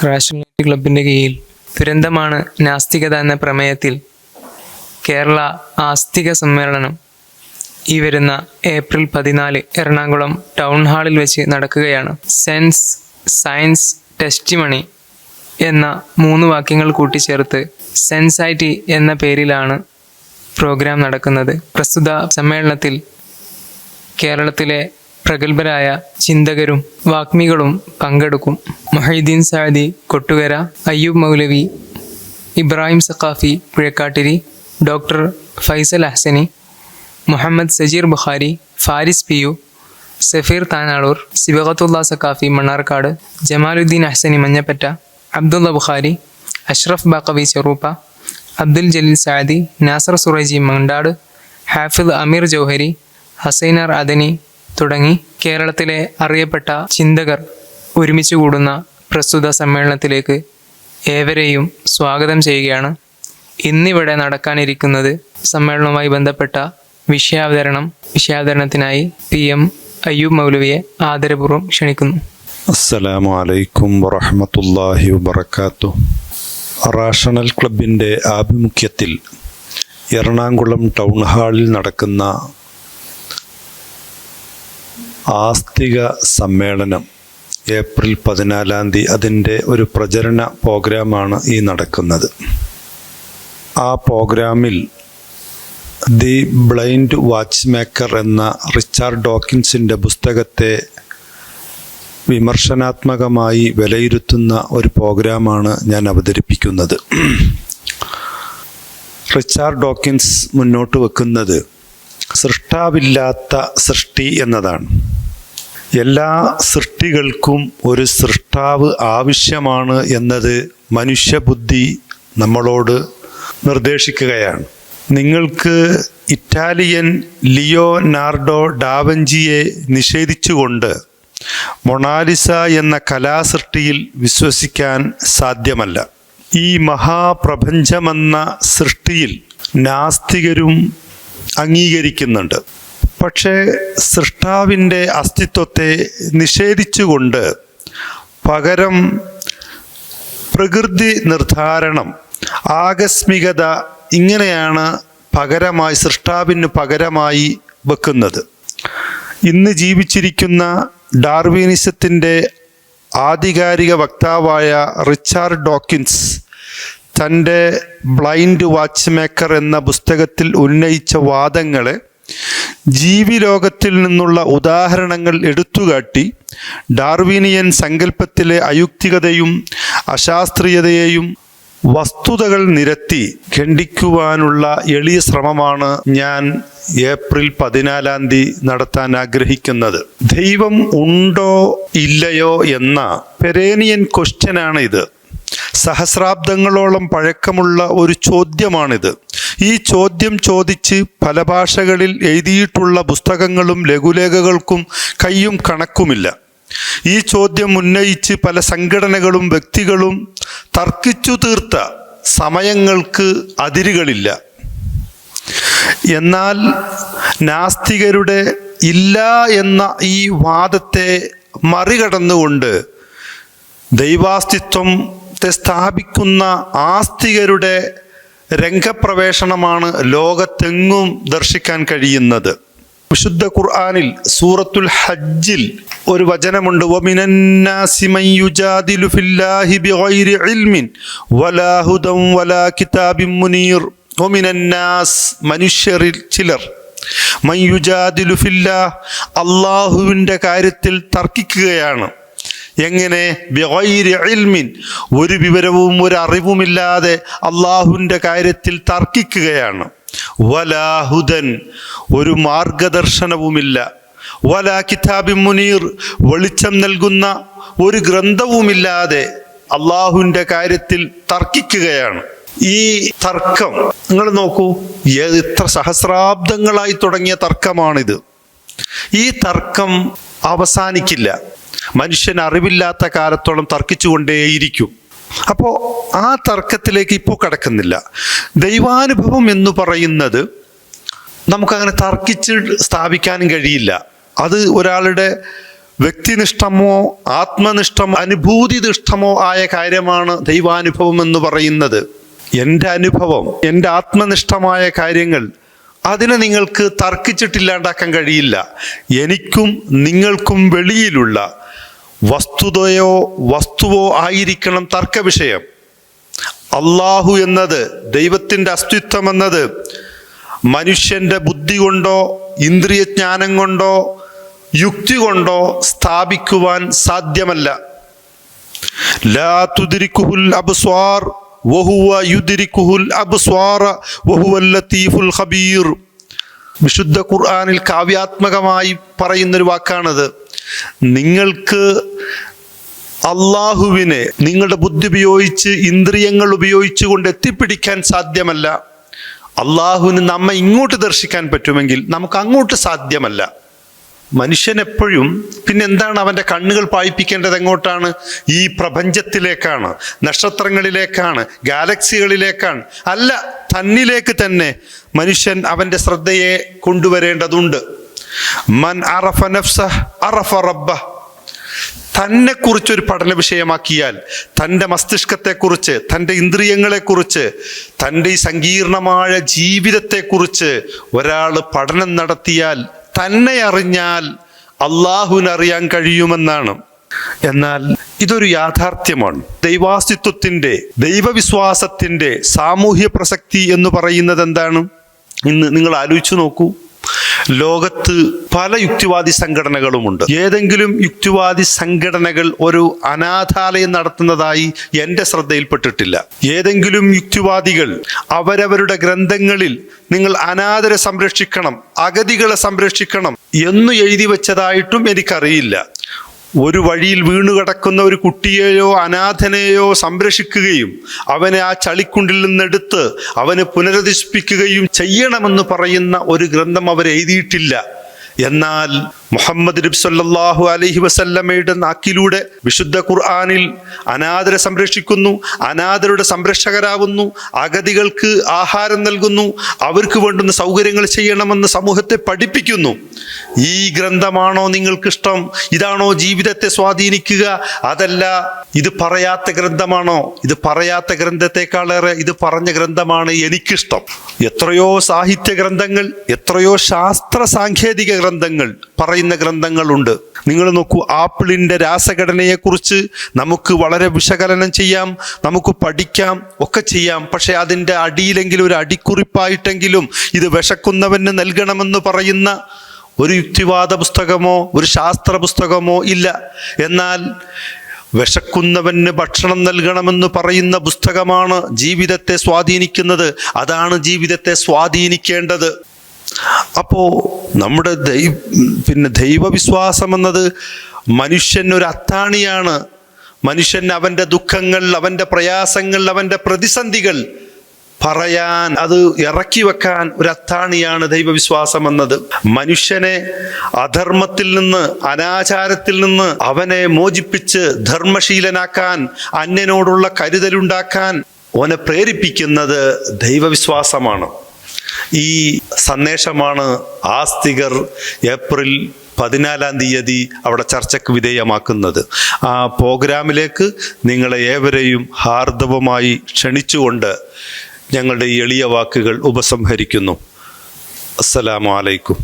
Crash ക്ലബിന്റെ കീഴിൽ ദുരന്തമാണ് നാസ്തികത എന്ന പ്രമേയത്തിൽ കേരള ആസ്തിക സമ്മേളനം ഈ വരുന്ന ഏപ്രിൽ പതിനാല് എറണാകുളം ടൗൺ ഹാളിൽ വെച്ച് നടക്കുകയാണ്. സെൻസ് സയൻസ് ടെസ്റ്റിമണി എന്ന മൂന്ന് വാക്യങ്ങൾ കൂട്ടിച്ചേർത്ത് സെൻസൈറ്റി എന്ന പേരിലാണ് പ്രോഗ്രാം നടക്കുന്നത്. പ്രസ്തുത സമ്മേളനത്തിൽ കേരളത്തിലെ പ്രഗത്ഭരായ ചിന്തകരും വാഗ്മികളും പങ്കെടുക്കും. Mohiyudheen Saadi Kottukara Ayyub Moulavi Ibrahim Saqafi Puzhakkattiri doctor Faisal Ahsani Muhammad Sajeer Bukhari Faris P U Safeer Thanalur Sibgathulla Saqafi Mannarkkad Jamaluddin Ahsani Manjappatta Abdulla Bukhari Ashraf Baqavi Cheruppa Abdul Jaleel Saadi Nasar Suraiji Mandad Hafid Ameer Jouhari Hassainar Adani തുടങ്ങി കേരളത്തിലെ അറിയപ്പെട്ട ചിന്തകർ ഒരുമിച്ച് കൂടുന്ന പ്രസ്തുത സമ്മേളനത്തിലേക്ക് ഏവരെയും സ്വാഗതം ചെയ്യുകയാണ്. ഇന്നിവിടെ നടക്കാനിരിക്കുന്നത് സമ്മേളനവുമായി ബന്ധപ്പെട്ട വിഷയാവതരണം വിഷയാവതരണത്തിനായി പി എം അയ്യൂബ് മൗലവിയെ ആദരപൂർവം ക്ഷണിക്കുന്നു. അസ്സലാമു അലൈക്കും വറഹമത്തല്ലാഹി വബർക്കാത്തു റാഷണൽ ക്ലബിന്റെ ആഭിമുഖ്യത്തിൽ എറണാകുളം ടൗൺ ഹാളിൽ നടക്കുന്ന ആസ്തിക സമ്മേളനം ഏപ്രിൽ പതിനാലാം തീയതി അതിന്റെ ഒരു പ്രചരണ പ്രോഗ്രാമാണ് ഈ നടക്കുന്നത്. ആ പ്രോഗ്രാമിൽ ദി ബ്ലൈൻഡ് വാച്ച് മേക്കർ എന്ന റിച്ചാർഡ് ഡോക്കിൻസിന്റെ പുസ്തകത്തെ വിമർശനാത്മകമായി വിലയിരുത്തുന്ന ഒരു പ്രോഗ്രാമാണ് ഞാൻ അവതരിപ്പിക്കുന്നത്. റിച്ചാർഡ് ഡോക്കിൻസ് മുന്നോട്ട് വെക്കുന്നത് സൃഷ്ടാവില്ലാത്ത സൃഷ്ടി എന്നതാണ്. എല്ലാ സൃഷ്ടികൾക്കും ഒരു സൃഷ്ടാവ് ആവശ്യമാണ് എന്നത് മനുഷ്യബുദ്ധി നമ്മളോട് നിർദ്ദേശിക്കുകയാണ്. നിങ്ങൾക്ക് ഇറ്റാലിയൻ ലിയോ നാർഡോ ഡാവഞ്ചിയെ നിഷേധിച്ചുകൊണ്ട് മൊണാലിസ എന്ന കലാസൃഷ്ടിയിൽ വിശ്വസിക്കാൻ സാധ്യമല്ല. ഈ മഹാപ്രപഞ്ചമെന്ന സൃഷ്ടിയിൽ നാസ്തികരും അംഗീകരിക്കുന്നുണ്ട്. പക്ഷേ സൃഷ്ടാവിന്റെ അസ്തിത്വത്തെ നിഷേധിച്ചുകൊണ്ട് പകരം പ്രകൃതി നിർദ്ധാരണം ആകസ്മികത ഇങ്ങനെയാണ് പകരമായി സൃഷ്ടാവിന് പകരമായി വെക്കുന്നത്. ഇന്ന് ജീവിച്ചിരിക്കുന്ന ഡാർവിനിസത്തിന്റെ ആധികാരിക വക്താവായ റിച്ചാർഡ് ഡോക്കിൻസ് തന്റെ ബ്ലൈൻഡ് വാച്ച് മേക്കർ എന്ന പുസ്തകത്തിൽ ഉന്നയിച്ച വാദങ്ങളെ ജീവിലോകത്തിൽ നിന്നുള്ള ഉദാഹരണങ്ങൾ എടുത്തുകാട്ടി ഡാർവിനിയൻ സങ്കല്പത്തിലെ അയുക്തികതയും അശാസ്ത്രീയതയെയും വസ്തുതകൾ നിരത്തി ഖണ്ഡിക്കുവാനുള്ള എളിയ ശ്രമമാണ് ഞാൻ ഏപ്രിൽ പതിനാലാം തീയതി നടത്താൻ ആഗ്രഹിക്കുന്നത്. ദൈവം ഉണ്ടോ ഇല്ലയോ എന്ന പെരേനിയൻ ക്വസ്റ്റ്യനാണ് ഇത്. സഹസ്രാബ്ദങ്ങളോളം പഴക്കമുള്ള ഒരു ചോദ്യമാണിത്. ഈ ചോദ്യം ചോദിച്ച് പല ഭാഷകളിൽ എഴുതിയിട്ടുള്ള പുസ്തകങ്ങളും ലഘുലേഖകൾക്കും കയ്യും കണക്കുമില്ല. ഈ ചോദ്യം ഉന്നയിച്ച് പല സംഘടനകളും വ്യക്തികളും തർക്കിച്ചു തീർത്ത സമയങ്ങൾക്ക് അതിരുകളില്ല. എന്നാൽ നാസ്തികരുടെ ഇല്ല എന്ന ഈ വാദത്തെ മറികടന്നുകൊണ്ട് ദൈവാസ്തിത്വത്തെ സ്ഥാപിക്കുന്ന ആസ്തികരുടെ രംഗപ്രവേശനമാണ് ലോകത്തെങ്ങും ദർശിക്കാൻ കഴിയുന്നത്. വിശുദ്ധ ഖുർആാനിൽ സൂറത്തുൽ ഹജ്ജിൽ ഒരു വചനമുണ്ട്. മനുഷ്യരിൽ ചിലർ. മയ്യുജാദിലുഫില്ല അള്ളാഹുവിന്റെ കാര്യത്തിൽ തർക്കിക്കുകയാണ്. എങ്ങനെ? ഇൽമിൻ. ഒരു വിവരവും ഒരു അറിവുമില്ലാതെ അള്ളാഹുവിന്റെ കാര്യത്തിൽ തർക്കിക്കുകയാണ്. വലാഹുദൻ ഒരു മാർഗദർശനവുമില്ല. വലാ കിതാബി മുനീർ. വെളിച്ചം നൽകുന്ന ഒരു ഗ്രന്ഥവുമില്ലാതെ അള്ളാഹുവിന്റെ കാര്യത്തിൽ തർക്കിക്കുകയാണ്. ഈ തർക്കം നിങ്ങൾ നോക്കൂ എത്ര സഹസ്രാബ്ദങ്ങളായി തുടങ്ങിയ തർക്കമാണിത്. ഈ തർക്കം അവസാനിക്കില്ല. മനുഷ്യൻ അറിവില്ലാത്ത കാലത്തോളം തർക്കിച്ചുകൊണ്ടേയിരിക്കും. അപ്പോൾ ആ തർക്കത്തിലേക്ക് ഇപ്പോൾ കടക്കുന്നില്ല. ദൈവാനുഭവം എന്ന് പറയുന്നത് നമുക്കങ്ങനെ തർക്കിച്ച് സ്ഥാപിക്കാനും കഴിയില്ല. അത് ഒരാളുടെ വ്യക്തിനിഷ്ഠമോ ആത്മനിഷ്ഠമോ അനുഭൂതിനിഷ്ഠമോ ആയ കാര്യമാണ് ദൈവാനുഭവം എന്ന് പറയുന്നത്. എന്റെ അനുഭവം എന്റെ ആത്മനിഷ്ഠമായ കാര്യങ്ങൾ അതിനെ നിങ്ങൾക്ക് തർക്കിച്ചിട്ടില്ലാണ്ടാക്കാൻ കഴിയില്ല. എനിക്കും നിങ്ങൾക്കും വെളിയിലുള്ള വസ്തുതയോ വസ്തുവോ ആയിരിക്കണം തർക്ക വിഷയം അള്ളാഹു എന്നത് ദൈവത്തിന്റെ അസ്തിത്വം എന്നത് മനുഷ്യന്റെ ബുദ്ധി കൊണ്ടോ ഇന്ദ്രിയജ്ഞാനം കൊണ്ടോ യുക്തി കൊണ്ടോ സ്ഥാപിക്കുവാൻ സാധ്യമല്ല. ലാ അബ്സ്വാർ വഹുവ യുദിരിക്കുഹുൽ അബ്സ്വാറ വഹുവൽ ലത്തീഫുൽ ഖബീർ. വിശുദ്ധ ഖുർആനിൽ കാവ്യാത്മകമായി പറയുന്നൊരു വാക്കാണത്. നിങ്ങൾക്ക് അള്ളാഹുവിനെ നിങ്ങളുടെ ബുദ്ധി ഉപയോഗിച്ച് ഇന്ദ്രിയങ്ങൾ ഉപയോഗിച്ച് കൊണ്ട് എത്തിപ്പിടിക്കാൻ സാധ്യമല്ല. അള്ളാഹുവിന് നമ്മെ ഇങ്ങോട്ട് ദർശിക്കാൻ പറ്റുമെങ്കിൽ നമുക്ക് അങ്ങോട്ട് സാധ്യമല്ല. മനുഷ്യൻ എപ്പോഴും പിന്നെ എന്താണ് അവന്റെ കണ്ണുകൾ പായിപ്പിക്കേണ്ടത് എങ്ങോട്ടാണ്? ഈ പ്രപഞ്ചത്തിലേക്കാണ് നക്ഷത്രങ്ങളിലേക്കാണ് ഗാലക്സികളിലേക്കാണ്. അല്ല തന്നിലേക്ക് തന്നെ മനുഷ്യൻ അവന്റെ ശ്രദ്ധയെ കൊണ്ടുവരേണ്ടതുണ്ട്. മൻ അറഫ നഫ്സ അറഫ റബ്ബ തന്നെ കുറിച്ച് കുറിച്ചൊരു പഠന വിഷയമാക്കിയാൽ തന്റെ മസ്തിഷ്കത്തെക്കുറിച്ച് തന്റെ ഇന്ദ്രിയങ്ങളെക്കുറിച്ച് തന്റെ ഈ സങ്കീർണമായ ജീവിതത്തെക്കുറിച്ച് ഒരാൾ പഠനം നടത്തിയാൽ തന്നെ അറിഞ്ഞാൽ അള്ളാഹുവിനറിയാൻ കഴിയുമെന്നാണ്. എന്നാൽ ഇതൊരു യാഥാർത്ഥ്യമാണ്. ദൈവാസ്തിത്വത്തിന്റെ ദൈവവിശ്വാസത്തിന്റെ സാമൂഹ്യ പ്രസക്തി എന്ന് പറയുന്നത് എന്താണ്? ഇന്ന് നിങ്ങൾ ആലോചിച്ചു നോക്കൂ. ലോകത്ത് പല യുക്തിവാദി സംഘടനകളുമുണ്ട്. ഏതെങ്കിലും യുക്തിവാദി സംഘടനകൾ ഒരു അനാഥാലയം നടത്തുന്നതായി എന്റെ ശ്രദ്ധയിൽപ്പെട്ടിട്ടില്ല. ഏതെങ്കിലും യുക്തിവാദികൾ അവരവരുടെ ഗ്രന്ഥങ്ങളിൽ നിങ്ങൾ അനാഥരെ സംരക്ഷിക്കണം അഗതികളെ സംരക്ഷിക്കണം എന്ന് എഴുതി വെച്ചതായിട്ടും എനിക്കറിയില്ല. ഒരു വഴിയിൽ വീണുകിടക്കുന്ന ഒരു കുട്ടിയെയോ അനാഥനെയോ സംരക്ഷിക്കുകയും അവനെ ആ ചളിക്കുണ്ടിൽ നിന്നെടുത്ത് അവനെ പുനരധിഷ്ഠിപ്പിക്കുകയും ചെയ്യണമെന്ന് പറയുന്ന ഒരു ഗ്രന്ഥം അവർ എഴുതിയിട്ടില്ല. എന്നാൽ മുഹമ്മദ് നബി അലഹി വസല്ലമ്മയുടെ നാക്കിലൂടെ വിശുദ്ധ ഖുർആാനിൽ അനാഥരെ സംരക്ഷിക്കുന്നു അനാഥരുടെ സംരക്ഷകരാകുന്നു അഗതികൾക്ക് ആഹാരം നൽകുന്നു അവർക്ക് വേണ്ടുന്ന സൗകര്യങ്ങൾ ചെയ്യണമെന്ന് സമൂഹത്തെ പഠിപ്പിക്കുന്നു. ഈ ഗ്രന്ഥമാണോ നിങ്ങൾക്കിഷ്ടം? ഇതാണോ ജീവിതത്തെ സ്വാധീനിക്കുക? അതല്ല ഇത് പറയാത്ത ഗ്രന്ഥമാണോ? ഇത് പറയാത്ത ഗ്രന്ഥത്തെക്കാളേറെ ഇത് പറഞ്ഞ ഗ്രന്ഥമാണ് എനിക്കിഷ്ടം. എത്രയോ സാഹിത്യ ഗ്രന്ഥങ്ങൾ എത്രയോ ശാസ്ത്ര സാങ്കേതിക ഗ്രന്ഥങ്ങൾ പറയുന്ന ഗ്രന്ഥങ്ങളുണ്ട്. നിങ്ങൾ നോക്കൂ ആപ്പിളിന്റെ രാസഘടനയെക്കുറിച്ച് നമുക്ക് വളരെ വിശകലനം ചെയ്യാം നമുക്ക് പഠിക്കാം ഒക്കെ ചെയ്യാം. പക്ഷേ അതിന്റെ അടിയിലെങ്കിലും ഒരു അടിക്കുറിപ്പായിട്ടെങ്കിലും ഇത് വിശക്കുന്നവന് നൽകണമെന്ന് പറയുന്ന ഒരു യുക്തിവാദ പുസ്തകമോ ഒരു ശാസ്ത്ര പുസ്തകമോ ഇല്ല. എന്നാൽ വിശക്കുന്നവന് ഭക്ഷണം നൽകണമെന്ന് പറയുന്ന പുസ്തകമാണ് ജീവിതത്തെ സ്വാധീനിക്കുന്നത്. അതാണ് ജീവിതത്തെ സ്വാധീനിക്കേണ്ടത്. അപ്പോ നമ്മുടെ ദൈ പിന്നെ ദൈവവിശ്വാസം എന്നത് മനുഷ്യൻ ഒരു അത്താണിയാണ്. മനുഷ്യൻ അവന്റെ ദുഃഖങ്ങൾ അവന്റെ പ്രയാസങ്ങൾ അവന്റെ പ്രതിസന്ധികൾ പറയാൻ അത് ഇറക്കി വെക്കാൻ ഒരു അത്താണിയാണ് ദൈവവിശ്വാസം എന്നത്. മനുഷ്യനെ അധർമ്മത്തിൽ നിന്ന് അനാചാരത്തിൽ നിന്ന് അവനെ മോചിപ്പിച്ച് ധർമ്മശീലനാക്കാൻ അന്യനോടുള്ള കരുതലുണ്ടാക്കാൻ ഓനെ പ്രേരിപ്പിക്കുന്നത് ദൈവവിശ്വാസമാണ്. ഈ സന്ദേശമാണ് ആസ്തികർ ഏപ്രിൽ പതിനാലാം തീയതി അവിടെ ചർച്ചയ്ക്ക് വിധേയമാക്കുന്നത്. ആ പ്രോഗ്രാമിലേക്ക് നിങ്ങളെ ഏവരെയും ഹാർദവമായി ക്ഷണിച്ചുകൊണ്ട് ഞങ്ങളുടെ എളിയ വാക്കുകൾ ഉപസംഹരിക്കുന്നു. അസ്സലാമു അലൈക്കും.